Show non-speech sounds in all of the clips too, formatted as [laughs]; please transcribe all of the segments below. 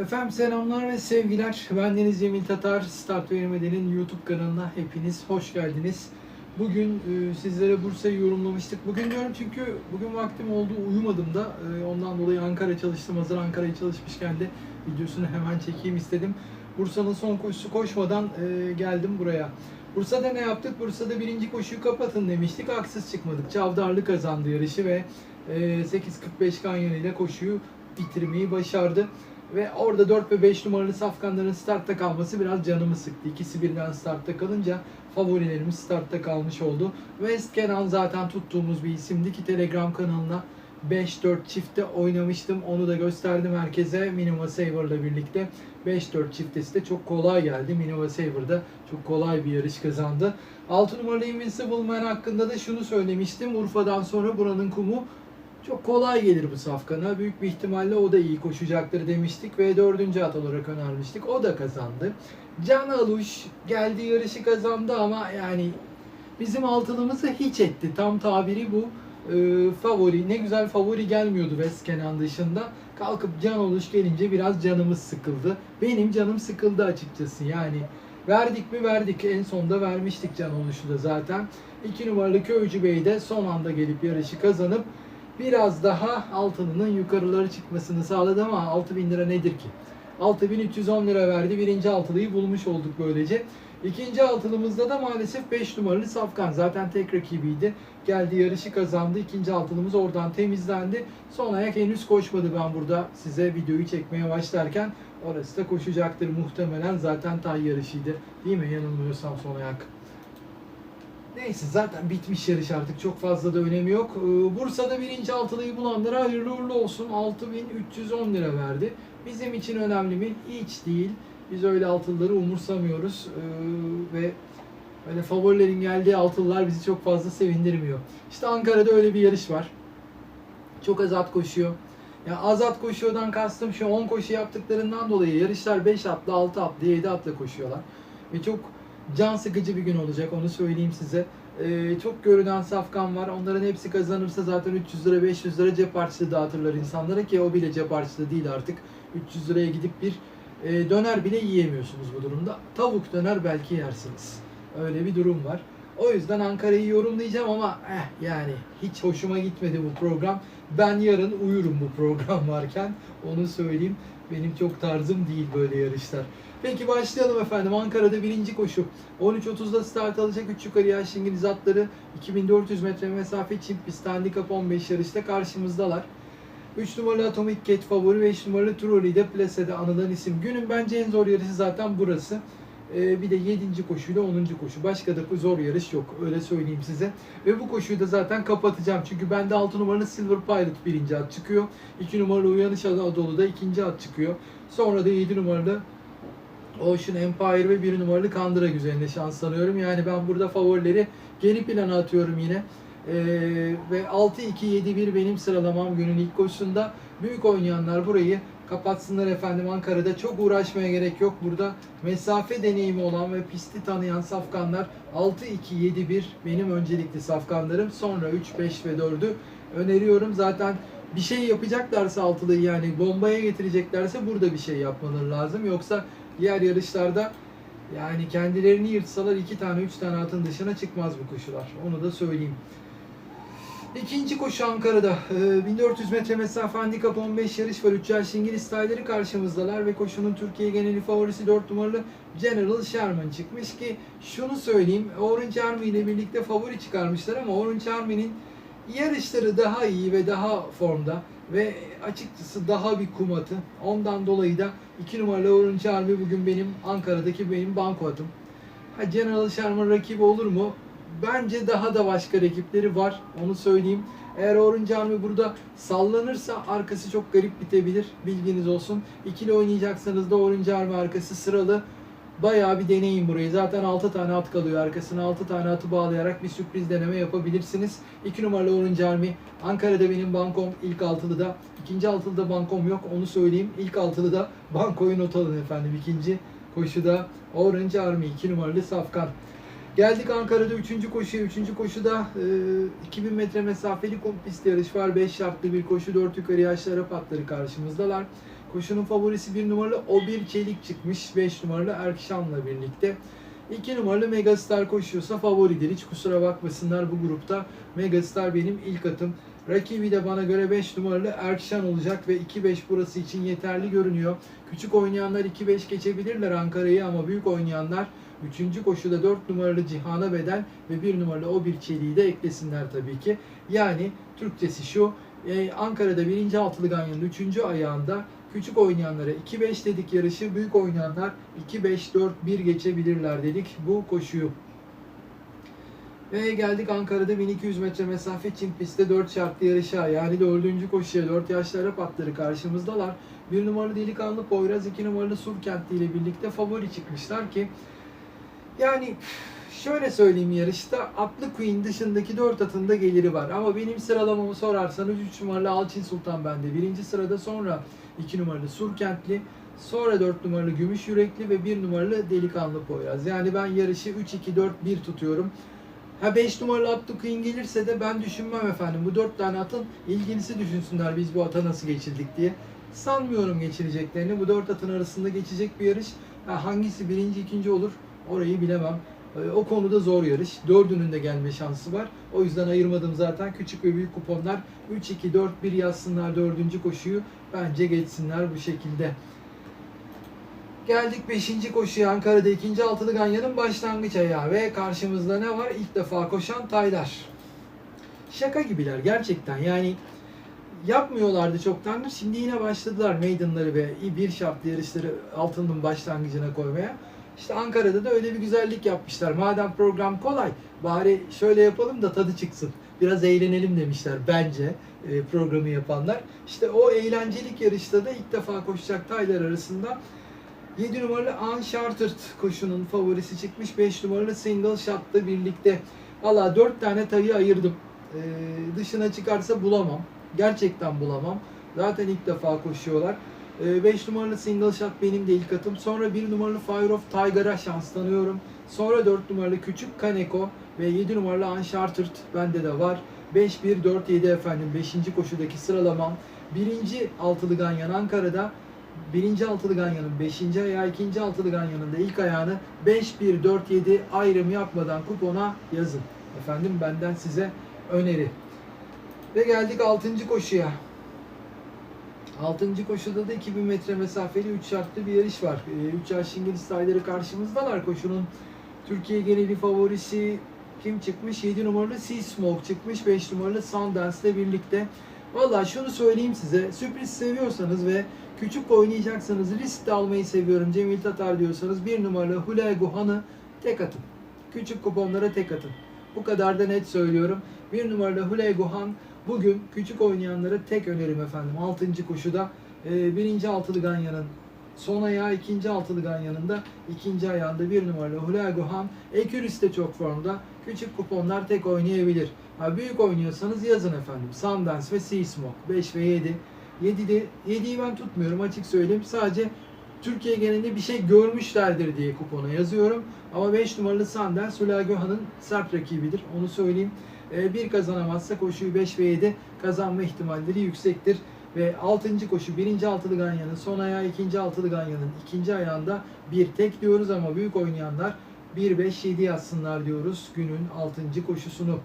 Efendim selamlar ve sevgiler. Ben Deniz Cemil Tatar. Start Veremeden'in YouTube kanalına hepiniz hoş geldiniz. Bugün e, sizlere Bursa'yı yorumlamıştık. Bugün diyorum çünkü bugün vaktim oldu uyumadım da. E, ondan dolayı Ankara çalıştım. Hazır Ankara'ya çalışmışken de videosunu hemen çekeyim istedim. Bursa'nın son koşusu koşmadan e, geldim buraya. Bursa'da ne yaptık? Bursa'da birinci koşuyu kapatın demiştik. Haksız çıkmadık. Çavdarlı kazandı yarışı ve e, 8.45 kanyon ile koşuyu bitirmeyi başardı. Ve orada 4 ve 5 numaralı safkanların startta kalması biraz canımı sıktı. İkisi birden startta kalınca favorilerimiz startta kalmış oldu. West Kenan zaten tuttuğumuz bir isimdi ki Telegram kanalına 5-4 çifte oynamıştım. Onu da gösterdim herkese Minima Saver'la birlikte. 5-4 çiftesi de çok kolay geldi. Minima Saver'da çok kolay bir yarış kazandı. 6 numaralı Invincible Man hakkında da şunu söylemiştim. Urfa'dan sonra buranın kumu çok kolay gelir bu safkana. Büyük bir ihtimalle o da iyi koşacaktır demiştik ve dördüncü at olarak önermiştik. O da kazandı. Can Aluş geldi yarışı kazandı ama yani bizim altılımızı hiç etti. Tam tabiri bu. Ee, favori, ne güzel favori gelmiyordu West Kenan dışında. Kalkıp Can Aluş gelince biraz canımız sıkıldı. Benim canım sıkıldı açıkçası yani. Verdik mi verdik. En sonda vermiştik Can Aluş'u da zaten. 2 numaralı Köycü Bey de son anda gelip yarışı kazanıp biraz daha altınının yukarıları çıkmasını sağladı ama 6000 lira nedir ki? 6310 lira verdi. Birinci altılıyı bulmuş olduk böylece. İkinci altılımızda da maalesef 5 numaralı Safkan. Zaten tek rakibiydi. Geldi yarışı kazandı. İkinci altılımız oradan temizlendi. Son ayak henüz koşmadı ben burada size videoyu çekmeye başlarken. Orası da koşacaktır muhtemelen. Zaten tay yarışıydı. Değil mi? Yanılmıyorsam son ayak. Neyse zaten bitmiş yarış artık çok fazla da önemi yok. Ee, Bursa'da birinci altılıyı bulanlara hayırlı uğurlu olsun. 6310 lira verdi. Bizim için önemli mi? Hiç değil. Biz öyle altılıları umursamıyoruz. Ee, ve öyle favorilerin geldiği altılılar bizi çok fazla sevindirmiyor. İşte Ankara'da öyle bir yarış var. Çok az at koşuyor. Ya az at koşuyordan kastım şu 10 koşu yaptıklarından dolayı yarışlar 5 atlı, 6 atlı, 7 atlı koşuyorlar. Ve çok can sıkıcı bir gün olacak onu söyleyeyim size. Ee, çok görünen safkan var. Onların hepsi kazanırsa zaten 300 lira 500 lira cep harçlığı dağıtırlar insanlara ki o bile cep harçlığı değil artık. 300 liraya gidip bir e, döner bile yiyemiyorsunuz bu durumda. Tavuk döner belki yersiniz. Öyle bir durum var. O yüzden Ankara'yı yorumlayacağım ama eh, yani hiç hoşuma gitmedi bu program. Ben yarın uyurum bu program varken. Onu söyleyeyim. Benim çok tarzım değil böyle yarışlar. Peki başlayalım efendim. Ankara'da birinci koşu. 13.30'da start alacak 3 yukarı yaş İngiliz atları. 2400 metre mesafe çift pist handikap 15 yarışta karşımızdalar. 3 numaralı Atomic Cat favori, 5 numaralı Truly'de Place'de anılan isim. Günün bence en zor yarışı zaten burası. Ee, bir de 7. koşuyla 10. koşu. Başka da zor yarış yok. Öyle söyleyeyim size. Ve bu koşuyu da zaten kapatacağım. Çünkü bende 6 numaralı Silver Pilot birinci at çıkıyor. 2 numaralı Uyanış Anadolu'da ikinci at çıkıyor. Sonra da 7 numaralı Ocean Empire ve 1 numaralı Kandıra üzerinde şans sanıyorum. Yani ben burada favorileri geri plana atıyorum yine. Ee, ve 6-2-7-1 benim sıralamam günün ilk koşusunda. Büyük oynayanlar burayı kapatsınlar efendim Ankara'da. Çok uğraşmaya gerek yok burada. Mesafe deneyimi olan ve pisti tanıyan safkanlar 6-2-7-1 benim öncelikli safkanlarım. Sonra 3, 5 ve 4'ü öneriyorum. Zaten bir şey yapacaklarsa altılıyı yani bombaya getireceklerse burada bir şey yapmaları lazım. Yoksa diğer yarışlarda yani kendilerini yırtsalar iki tane üç tane atın dışına çıkmaz bu koşular. Onu da söyleyeyim. İkinci koşu Ankara'da. Ee, 1400 metre mesafe handikap 15 yarış var. 3 yaş İngiliz tayları karşımızdalar ve koşunun Türkiye geneli favorisi 4 numaralı General Sherman çıkmış ki şunu söyleyeyim. Orange Army ile birlikte favori çıkarmışlar ama Orange Army'nin yarışları daha iyi ve daha formda ve açıkçası daha bir kumatı. Ondan dolayı da 2 numaralı Orange Army bugün benim Ankara'daki benim banko atım. Ha General Sherman rakibi olur mu? Bence daha da başka rakipleri var. Onu söyleyeyim. Eğer Orange Army burada sallanırsa arkası çok garip bitebilir. Bilginiz olsun. İkili oynayacaksanız da Orange Army arkası sıralı. Bayağı bir deneyin burayı. Zaten 6 tane at kalıyor arkasına. 6 tane atı bağlayarak bir sürpriz deneme yapabilirsiniz. 2 numaralı Orange Army. Ankara'da benim bankom ilk altılıda. ikinci altılıda bankom yok. Onu söyleyeyim. İlk altılıda bankoyu not alın efendim. İkinci koşuda Orange Army 2 numaralı Safkan. Geldik Ankara'da 3. koşuya. 3. koşuda e, 2000 metre mesafeli kum pist yarış var. 5 şartlı bir koşu. 4 yukarı yaşlı Arap atları karşımızdalar. Koşunun favorisi 1 numaralı O1 Çelik çıkmış. 5 numaralı Erkşan'la birlikte. 2 numaralı Megastar koşuyorsa favoridir. Hiç kusura bakmasınlar bu grupta. Megastar benim ilk atım. Rakibi de bana göre 5 numaralı Erkşan olacak ve 2-5 burası için yeterli görünüyor. Küçük oynayanlar 2-5 geçebilirler Ankara'yı ama büyük oynayanlar 3. koşuda 4 numaralı Cihan'a bedel ve 1 numaralı o bir çeliği de eklesinler tabii ki. Yani Türkçesi şu, e, Ankara'da 1. altılı ganyanın 3. ayağında küçük oynayanlara 2-5 dedik yarışı, büyük oynayanlar 2-5-4-1 geçebilirler dedik bu koşuyu. Ve geldik Ankara'da 1200 metre mesafe çim pistte 4 şartlı yarışa yani 4. koşuya 4 yaşlı Arap atları karşımızdalar. 1 numaralı Delikanlı Poyraz, 2 numaralı Surkentli ile birlikte favori çıkmışlar ki yani şöyle söyleyeyim yarışta atlı Queen dışındaki 4 atın da geliri var. Ama benim sıralamamı sorarsanız 3 numaralı Alçin Sultan bende. Birinci sırada sonra 2 numaralı Surkentli, sonra 4 numaralı Gümüş Yürekli ve 1 numaralı Delikanlı Poyraz. Yani ben yarışı 3-2-4-1 tutuyorum. Ha 5 numaralı Queen gelirse de ben düşünmem efendim. Bu 4 tane atın ilgilisi düşünsünler biz bu ata nasıl geçirdik diye. Sanmıyorum geçireceklerini. Bu 4 atın arasında geçecek bir yarış. Ha, hangisi birinci ikinci olur orayı bilemem. Ee, O konuda zor yarış. Dördünün de gelme şansı var. O yüzden ayırmadım zaten. Küçük ve büyük kuponlar 3-2-4-1 yazsınlar dördüncü koşuyu. Bence geçsinler bu şekilde. Geldik 5. koşuya Ankara'da 2. altılı ganyanın başlangıç ayağı ve karşımızda ne var? İlk defa koşan Taylar. Şaka gibiler gerçekten yani yapmıyorlardı çoktandır. Şimdi yine başladılar maidenları ve bir şartlı yarışları altının başlangıcına koymaya. İşte Ankara'da da öyle bir güzellik yapmışlar. Madem program kolay bari şöyle yapalım da tadı çıksın. Biraz eğlenelim demişler bence e, programı yapanlar. İşte o eğlencelik yarışta da ilk defa koşacak Taylar arasında 7 numaralı Uncharted koşunun favorisi çıkmış. 5 numaralı Single Shot'la birlikte. Valla 4 tane tayı ayırdım. Ee, dışına çıkarsa bulamam. Gerçekten bulamam. Zaten ilk defa koşuyorlar. 5 numaralı Single Shot benim de ilk atım. Sonra 1 numaralı Fire of Tiger'a şans tanıyorum. Sonra 4 numaralı Küçük Kaneko ve 7 numaralı Uncharted bende de var. 5-1-4-7 efendim 5. koşudaki sıralamam. Birinci altılı ganyan Ankara'da birinci altılı ganyanın 5. ayağı, ikinci altılı ganyanın da ilk ayağını 5-1-4-7 ayrım yapmadan kupona yazın. Efendim benden size öneri. Ve geldik 6. koşuya. 6. koşuda da 2000 metre mesafeli 3 şartlı bir yarış var. 3 yaş İngiliz tayları karşımızdalar. Koşunun Türkiye geneli favorisi kim çıkmış? 7 numaralı Sea Smoke çıkmış. 5 numaralı Sundance ile birlikte. Valla şunu söyleyeyim size. Sürpriz seviyorsanız ve küçük oynayacaksanız risk de almayı seviyorum. Cemil Tatar diyorsanız 1 numaralı Hulay Guhan'ı tek atın. Küçük kuponlara tek atın. Bu kadar da net söylüyorum. 1 numaralı Hulay Guhan bugün küçük oynayanlara tek önerim efendim. 6. koşuda e, birinci altılı ganyanın son ayağı ikinci altılı ganyanın da ikinci ayağında bir numaralı Hulay Guhan. Ekürüs de çok formda. Küçük kuponlar tek oynayabilir. Ha, büyük oynuyorsanız yazın efendim. Sundance ve Sea Smoke 5 ve 7. 7'de 7'yi ben tutmuyorum açık söyleyeyim. Sadece Türkiye genelinde bir şey görmüşlerdir diye kupona yazıyorum. Ama 5 numaralı Sundance Hulay Guhan'ın sert rakibidir. Onu söyleyeyim. Ee, bir kazanamazsa koşuyu 5 ve 7 kazanma ihtimalleri yüksektir. Ve 6. koşu 1. altılı ganyanın son ayağı 2. altılı ganyanın ikinci ayağında bir tek diyoruz ama büyük oynayanlar 1-5-7 yazsınlar diyoruz günün 6. koşusunu.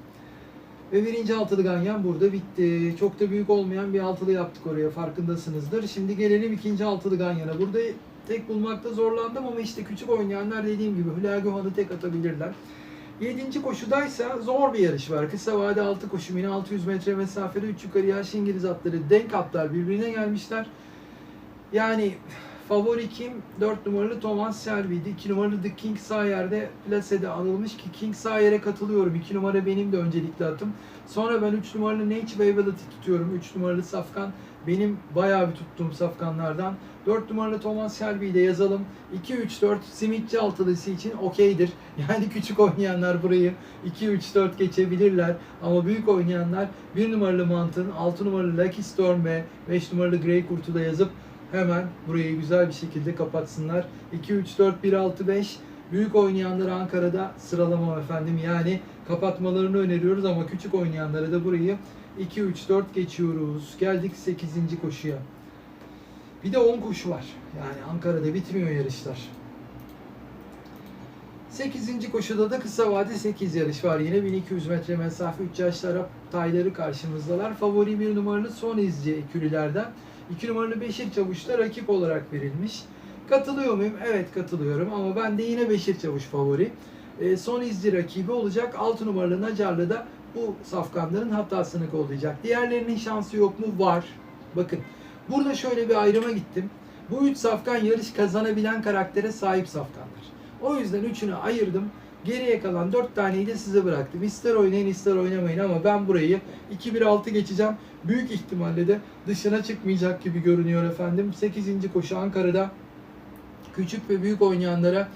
Ve birinci altılı ganyan burada bitti. Çok da büyük olmayan bir altılı yaptık oraya farkındasınızdır. Şimdi gelelim ikinci altılı ganyana. Burada tek bulmakta zorlandım ama işte küçük oynayanlar dediğim gibi Hülya Göhan'ı tek atabilirler. Yedinci koşudaysa zor bir yarış var. Kısa vade 6 koşu, 1600 metre mesafede 3 yukarı yaş İngiliz atları denk atlar birbirine gelmişler. Yani favori kim? 4 numaralı Thomas Shelby'di. 2 numaralı The King Sayer'de plasede alınmış ki King Sayer'e katılıyorum. 2 numara benim de öncelikli atım. Sonra ben 3 numaralı Nature Wavelet'i tutuyorum. 3 numaralı Safkan benim bayağı bir tuttuğum safkanlardan. 4 numaralı Thomas Shelby'yi de yazalım. 2-3-4 simitçi altılısı için okeydir. [laughs] Yani küçük oynayanlar burayı 2-3-4 geçebilirler. Ama büyük oynayanlar 1 numaralı Mountain, 6 numaralı Lucky Storm ve 5 numaralı Grey Kurt'u da yazıp hemen burayı güzel bir şekilde kapatsınlar. 2-3-4-1-6-5 Büyük oynayanları Ankara'da sıralamam efendim. Yani kapatmalarını öneriyoruz ama küçük oynayanlara da burayı 2, 3, 4 geçiyoruz. Geldik 8. koşuya. Bir de 10 koşu var. Yani Ankara'da bitmiyor yarışlar. 8. koşuda da kısa vade 8 yarış var. Yine 1200 metre mesafe 3 yaşlı tayları karşımızdalar. Favori bir numaralı son izci ekürülerden. 2 numaralı Beşir Çavuş'ta rakip olarak verilmiş. Katılıyor muyum? Evet katılıyorum ama ben de yine Beşir Çavuş favori. E, son izci rakibi olacak. 6 numaralı Nacarlı da bu safkanların hatasını kollayacak. Diğerlerinin şansı yok mu? Var. Bakın burada şöyle bir ayrıma gittim. Bu üç safkan yarış kazanabilen karaktere sahip safkanlar. O yüzden üçünü ayırdım. Geriye kalan dört taneyi de size bıraktım. İster oynayın ister oynamayın ama ben burayı 2-1-6 geçeceğim. Büyük ihtimalle de dışına çıkmayacak gibi görünüyor efendim. 8. koşu Ankara'da küçük ve büyük oynayanlara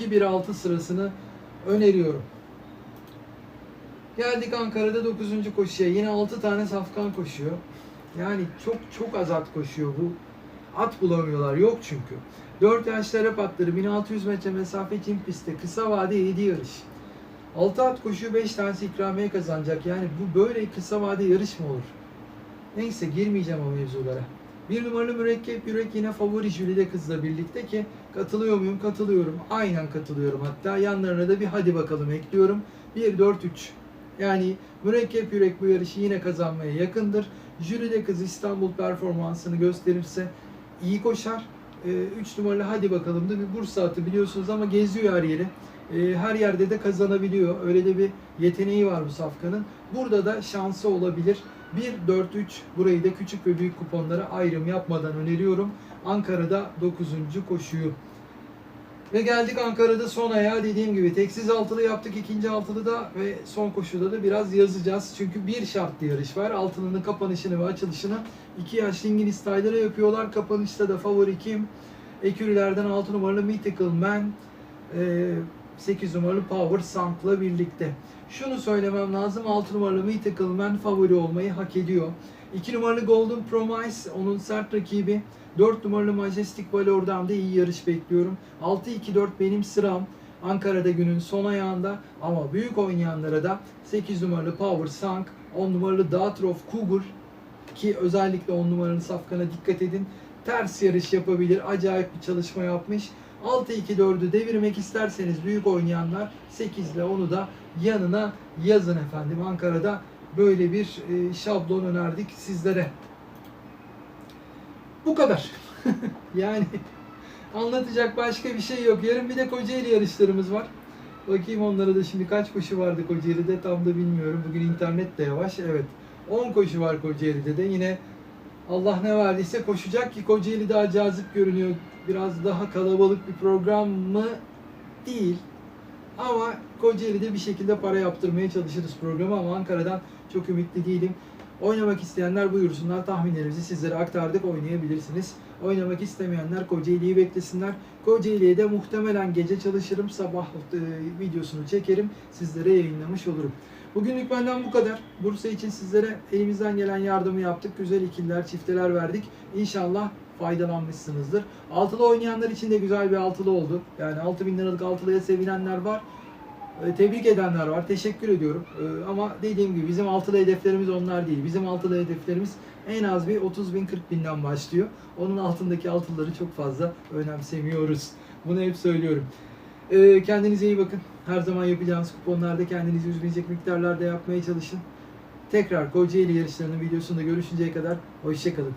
2-1-6 sırasını öneriyorum. Geldik Ankara'da 9. koşuya. Yine 6 tane safkan koşuyor. Yani çok çok az at koşuyor bu. At bulamıyorlar. Yok çünkü. 4 yaşlı Arap atları 1600 metre mesafe için pistte. Kısa vade 7 yarış. 6 at koşuyor 5 tanesi ikramiye kazanacak. Yani bu böyle kısa vade yarış mı olur? Neyse girmeyeceğim o mevzulara. Bir numaralı mürekkep yürek yine favori Jülide kızla birlikte ki katılıyor muyum? Katılıyorum. Aynen katılıyorum. Hatta yanlarına da bir hadi bakalım ekliyorum. 1, 4, 3. Yani mürekkep yürek bu yarışı yine kazanmaya yakındır. Jülide kız İstanbul performansını gösterirse iyi koşar. 3 numaralı hadi bakalım da bir Bursa atı biliyorsunuz ama geziyor her yeri. Ee, Her yerde de kazanabiliyor. Öyle de bir yeteneği var bu safkanın. Burada da şansı olabilir. 1, 4, 3 burayı da küçük ve büyük kuponlara ayrım yapmadan öneriyorum. Ankara'da 9. koşuyu. Ve geldik Ankara'da son ayağa dediğim gibi teksiz altılı yaptık ikinci altılı da ve son koşuda da biraz yazacağız. Çünkü bir şartlı yarış var. Altılının kapanışını ve açılışını iki yaşlı İngiliz taylara yapıyorlar. Kapanışta da favori kim? Ekürülerden 6 numaralı Mythical Man, 8 numaralı Power Sank'la birlikte. Şunu söylemem lazım. 6 numaralı Mythical Man favori olmayı hak ediyor. 2 numaralı Golden Promise onun sert rakibi. 4 numaralı Majestic Valor'dan da iyi yarış bekliyorum. 6-2-4 benim sıram. Ankara'da günün son ayağında ama büyük oynayanlara da 8 numaralı Power Sank, 10 numaralı Datrof Cougar ki özellikle 10 numaralı safkana dikkat edin. Ters yarış yapabilir. Acayip bir çalışma yapmış. 6-2-4'ü devirmek isterseniz büyük oynayanlar 8 ile 10'u da yanına yazın efendim. Ankara'da böyle bir e, şablon önerdik sizlere. Bu kadar. [laughs] yani anlatacak başka bir şey yok. Yarın bir de Kocaeli yarışlarımız var. Bakayım onlara da şimdi kaç koşu vardı Kocaeli'de tam da bilmiyorum. Bugün internet de yavaş. Evet. 10 koşu var Kocaeli'de de. Yine Allah ne verdiyse koşacak ki Kocaeli daha cazip görünüyor. Biraz daha kalabalık bir program mı? Değil. Ama Kocaeli'de bir şekilde para yaptırmaya çalışırız programı ama Ankara'dan çok ümitli değilim. Oynamak isteyenler buyursunlar. Tahminlerimizi sizlere aktardık. Oynayabilirsiniz. Oynamak istemeyenler Kocaeli'yi beklesinler. Kocaeli'ye de muhtemelen gece çalışırım. Sabah e, videosunu çekerim. Sizlere yayınlamış olurum. Bugünlük benden bu kadar. Bursa için sizlere elimizden gelen yardımı yaptık. Güzel ikililer, çifteler verdik. İnşallah faydalanmışsınızdır. Altılı oynayanlar için de güzel bir altılı oldu. Yani 6000 liralık altılıya sevinenler var. E, Tebrik edenler var. Teşekkür ediyorum. E, Ama dediğim gibi bizim altılı hedeflerimiz onlar değil. Bizim altılı hedeflerimiz en az bir 30 bin 40 binden başlıyor. Onun altındaki altıları çok fazla önemsemiyoruz. Bunu hep söylüyorum. E, Kendinize iyi bakın. Her zaman yapacağınız kuponlarda kendinizi üzmeyecek miktarlarda yapmaya çalışın. Tekrar Kocaeli yarışlarının videosunda görüşünceye kadar hoşçakalın.